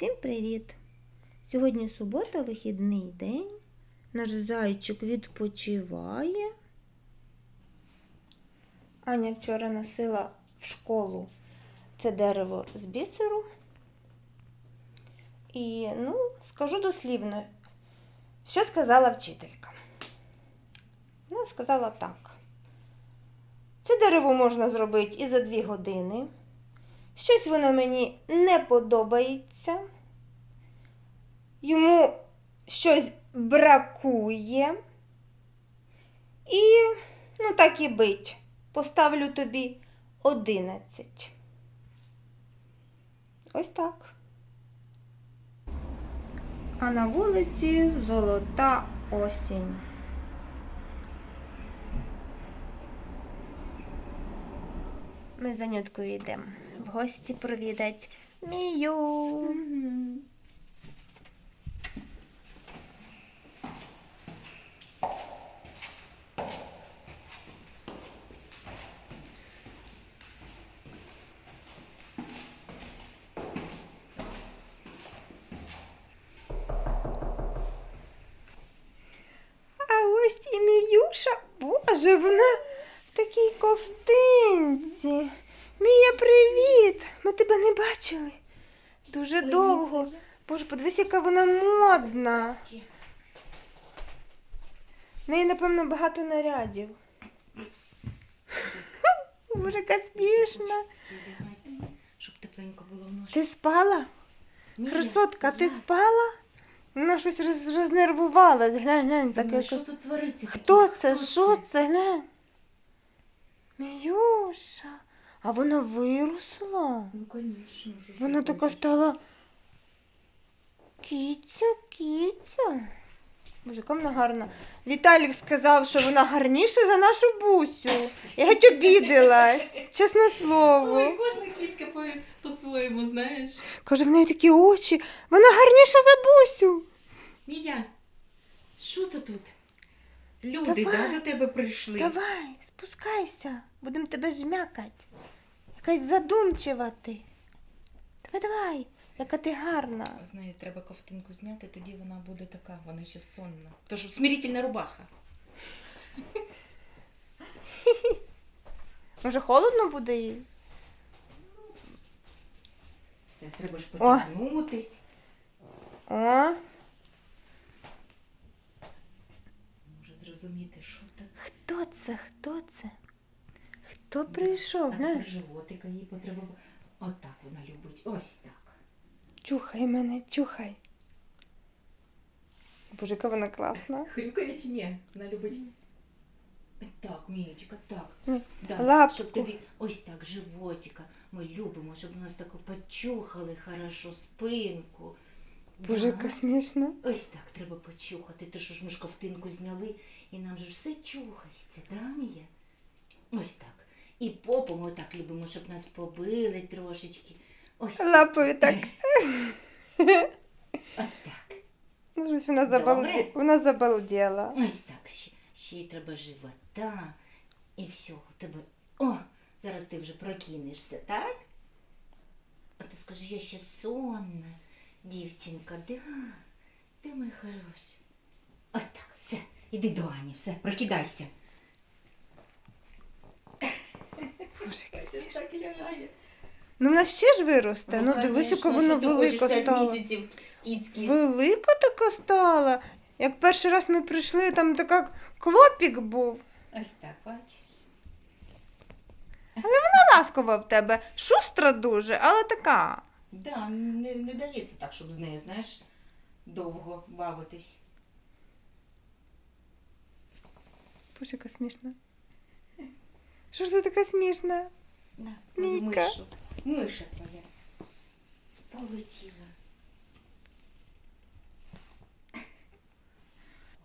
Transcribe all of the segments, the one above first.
Всім привіт! Сьогодні субота, вихідний день. Наш зайчик відпочиває. Аня вчора носила в школу це дерево з бісеру. І, ну, скажу дослівно, що сказала вчителька. Вона сказала так. Це дерево можна зробити і за дві години. Щось воно мені не подобається. Йому щось бракує. І, ну, так і бить. Поставлю тобі одинадцять. Ось так. А на вулиці золота осінь. Ми за Нюткою йдемо в гості провідать Мію. Міюша. Боже, вона в такій ковтинці. Мія, привіт! Ми тебе не бачили. Дуже довго. Боже, подивись, яка вона модна. В неї, напевно, багато нарядів. Боже, яка смішна. Щоб тепленько було в ножі. Ти спала? Красотка, ти спала? Вона щось роз- рознервувалась. Глянь, глянь, так Так, як... що тут твориться? Хто таке? це? Що це? Глянь. Міюша. А вона виросла. Ну, звісно. Вона така стала. Кіця, кіця. Боже, яка вона гарна. Віталік сказав, що вона гарніша за нашу бусю. Я геть обідалась. Чесне слово. Ой, кожна кіцька по- по-своєму, знаєш. Каже, в неї такі очі. Вона гарніша за бусю. Мія, що то тут? Люди, Давай. да, до тебе прийшли? Давай, спускайся, будемо тебе жмякать. Якась задумчива ти. Давай, давай, яка ти гарна. Знає, треба ковтинку зняти, тоді вона буде така, вона ще сонна. Тож смирительна рубаха. Може, холодно буде їй? Все, треба ж потягнутись. О, Може зрозуміти, що це. хто це? Хто це? Хто прийшов? А тепер животика їй потреба. Отак вона любить. Ось так. чухай мене, чухай. Боже, яка вона класна. Хрюкає чи ні? Вона любить. Так, Мієчка, так. Ні, Да, лапку. Щоб тобі ось так, животика. Ми любимо, щоб нас тако почухали хорошо спинку. Боже, Да. яка смішна. Ось так треба почухати. То що ж ми ж ковтинку зняли, і нам же все чухається, да, Мія? Ось так. І попу ми так любимо, щоб нас побили трошечки. Ось так. Лапою так. Отак. Ну, щось вона, Добре. забалде... вона забалділа. Ось так. Ще, ще й треба живота. І все, у тебе. О, зараз ти вже прокинешся, так? А ти скажи, я ще сонна, дівчинка, да? Де мій хороший? Ось так, все, іди до Ані, все, прокидайся. Боже, так лягає? Ну, вона ще ж виросте. Ну, дивись, яка вона велика стала. місяців. Велика така стала. Як перший раз ми прийшли, там така клопік був. Ось так, бачиш? Вона ласкова в тебе, шустра дуже, але така. Да, не, не дається так, щоб з нею, знаєш, довго бавитись. Боже, яка смішна. Що ж ти така смішна? На, свою Міка. мишу. Миша твоя. Полетіла.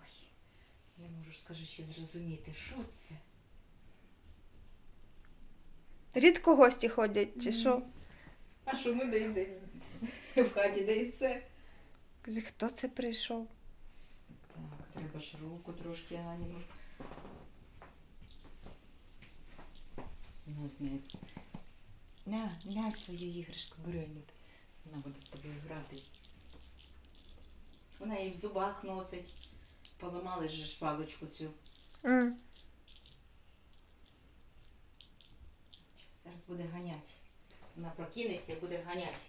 Ой, не можу, скажи, ще зрозуміти, що це? Рідко гості ходять, чи що? А що ми де, де в хаті, де і все. Каже, хто це прийшов? Так, треба ж руку трошки Аніну. Вона знає. На, на свою іграшку, Гренют. Вона буде з тобою гратись. Вона її в зубах носить. Поламали ж паличку цю. М. Зараз буде ганять. Вона прокинеться і буде ганять.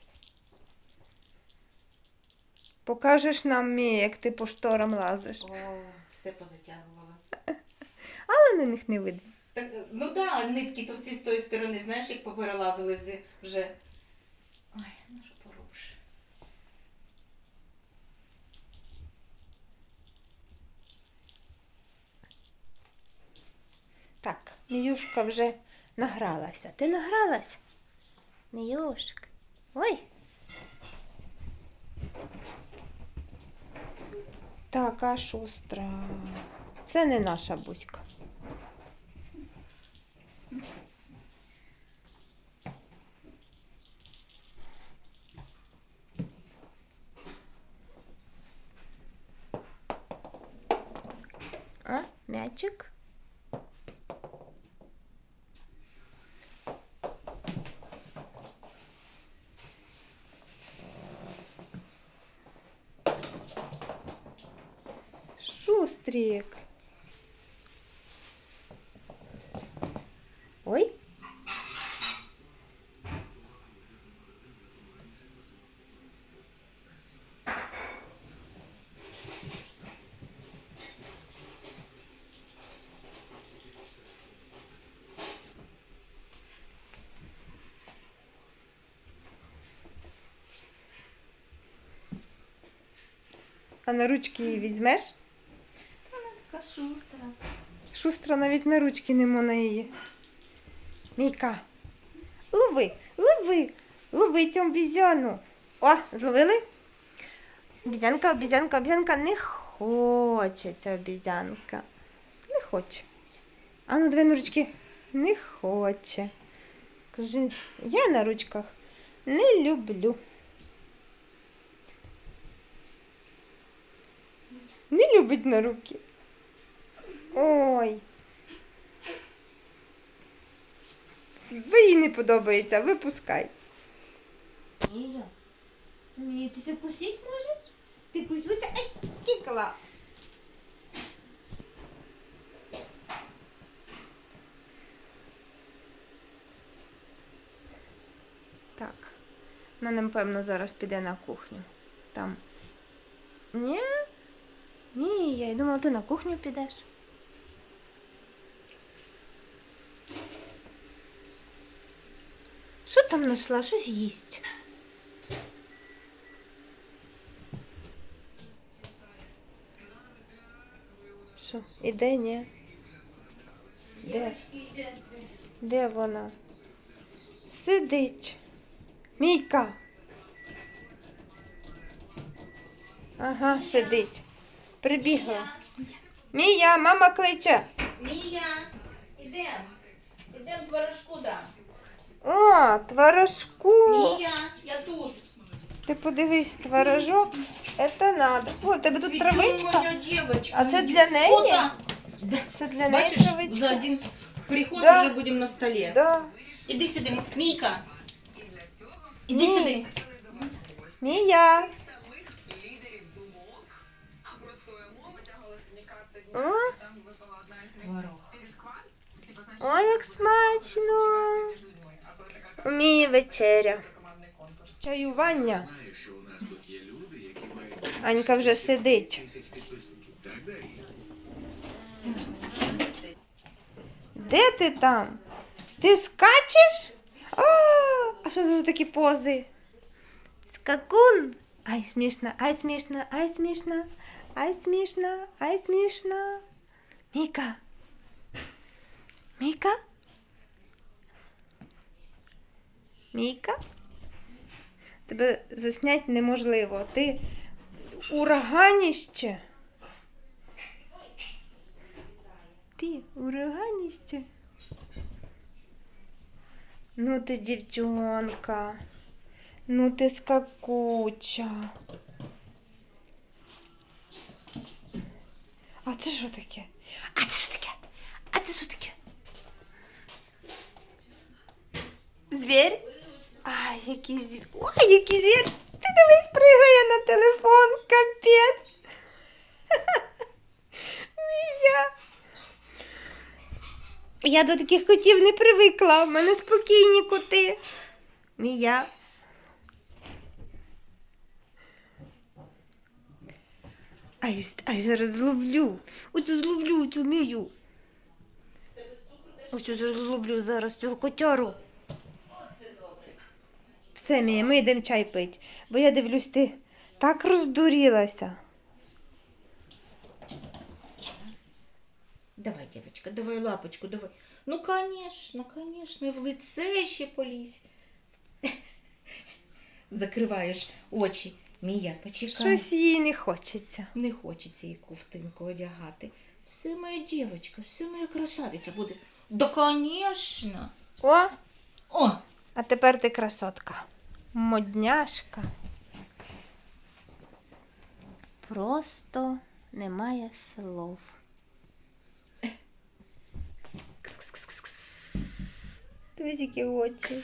Покажеш нам Мія, як ти по шторам лазиш. О, все позатягувала. Але на них не видно. Так, ну да, нитки то всі з тої сторони, знаєш, як поперелазили вже. Ой, ну що поробиш. Так, Міюшка вже награлася. Ти награлась? Міюшка. Ой. Така шустра. Це не наша бузька. А. Шустрик. Ой. А на ручки її візьмеш? Вона така шустра. Шустра навіть на ручки не можна її. Мійка, лови, лови, лови цю обізяну. О, зловили? Обізянка, обізянка, обізянка не хоче ця обізянка. Не хоче. А ну, дві на ручки. Не хоче. Каже, я на ручках не люблю. Не любить на руки. Ой. Ви їй не подобається, випускай. Мія, Мія, ти ще кусить можеш? Ти кусуця? Ай, кікала. Так. Вона, напевно, зараз піде на кухню. Там. Ні? Ні, я й думала, ти на кухню підеш. Що там знайшла? Щось їсть. Що, іде, ні? Де? Де вона? Сидить. Мійка. Ага, сидить. Прибігла. Мія, мама кличе. Мія, ідем. Ідем творожку дам. О, творожку. Мія, я тут. Ти подивись, творожок. Це надо. О, тебе тут травичка. А це для неї? Це для неї Бачиш, за травичка. один приход Да. вже будемо на столі. Да. Іди сюди, Мійка. Іди Ні. сюди. Мія. Нас тут є люди, які мають Анька вже сидить. Де ти там? Ти скачеш? А, а що це за такі пози? Скакун. Ай, смішно, ай, смішно, ай, смішно, ай, смішно, ай, смішно. Міка. Міка? Міка? Тебе заснять неможливо. Ти ураганіще. Ти ураганіще. Ну ти дівчонка. Ну ти скакуча. А це що таке? А це що таке? А це що таке? Звір? Ай, який звір. Ой, який звір. Ти дивись, пригає на телефон, капець. Мія. Я до таких котів не привикла. У мене спокійні коти. Мія. С- ай, зараз зловлю. Оцю зловлю цю мію. Оцю зловлю зараз цього котяру. Все, Мія, ми йдемо чай пить. Бо я дивлюсь, ти так роздурілася. Давай, девочка, давай лапочку, давай. Ну, конечно, конечно, в лице ще полізь. Закриваєш очі. Мія, почекай. Щось їй не хочеться. Не хочеться їй ковтинку одягати. Все моя дівчинка, все моя красавиця буде. Да, конечно. О, О, а тепер ти красотка. Модняшка. Просто немає слов. Дивись, які очі.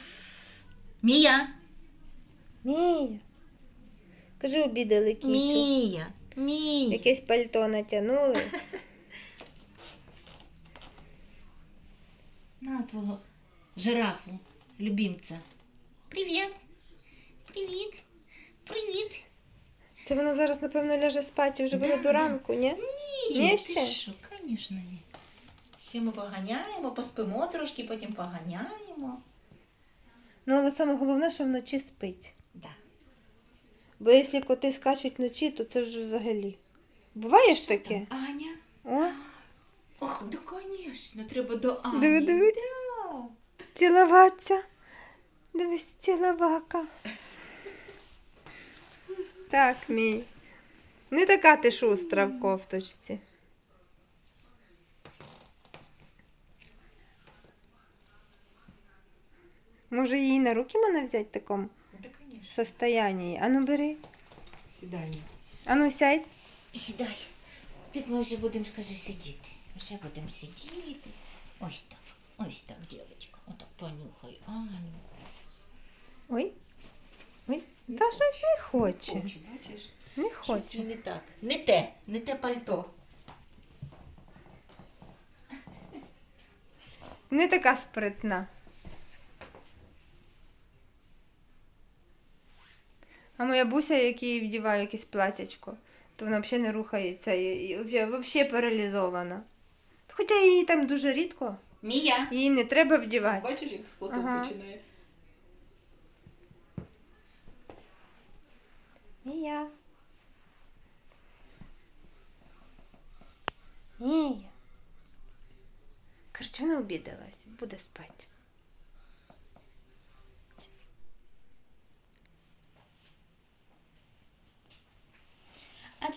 Мія, Мія. Кажи, обідали кітю. Мія, Мія. Якесь пальто натягнули. На твого жирафу, любимця. Привіт. Привіт. Привіт. Це вона зараз, напевно, ляже спати вже буде до ранку, ні? Ні, Ні, ти ще? що, звісно, ні. Ще ми поганяємо, поспимо трошки, потім поганяємо. Ну, але саме головне, що вночі спить. Бо якщо коти скачуть вночі, то це вже взагалі. Буває ж таке? Аня. О, Ох, да, звісно, треба до Ані. Диви, диви. Да. цілуватися. Дивись, ціловака. Так, мій. Не така ти шустра в кофточці. Може, її на руки мене взяти такому Да, звісно. состоянні? Ану, бери. Сідання. Ану, сядь. Сідай. Тут ми вже будемо, скажи, сидіти. Вже будемо сидіти. Ось так. Ось так, дівчинка. Отак понюхай. Аню. Ой. Ой, та щось не хоче. Хоче, бачиш? Не Щось хоче. не так. Не те, не те пальто. Не така спритна. А моя буся, як їй вдіваю якесь платячко, то вона взагалі не рухається і, взагалі паралізована. Хоча її там дуже рідко, Мія. її не треба вдівати. Бачиш, як з Ага. починає. Мія. Мія. Короче, вона обідалась, буде спати. А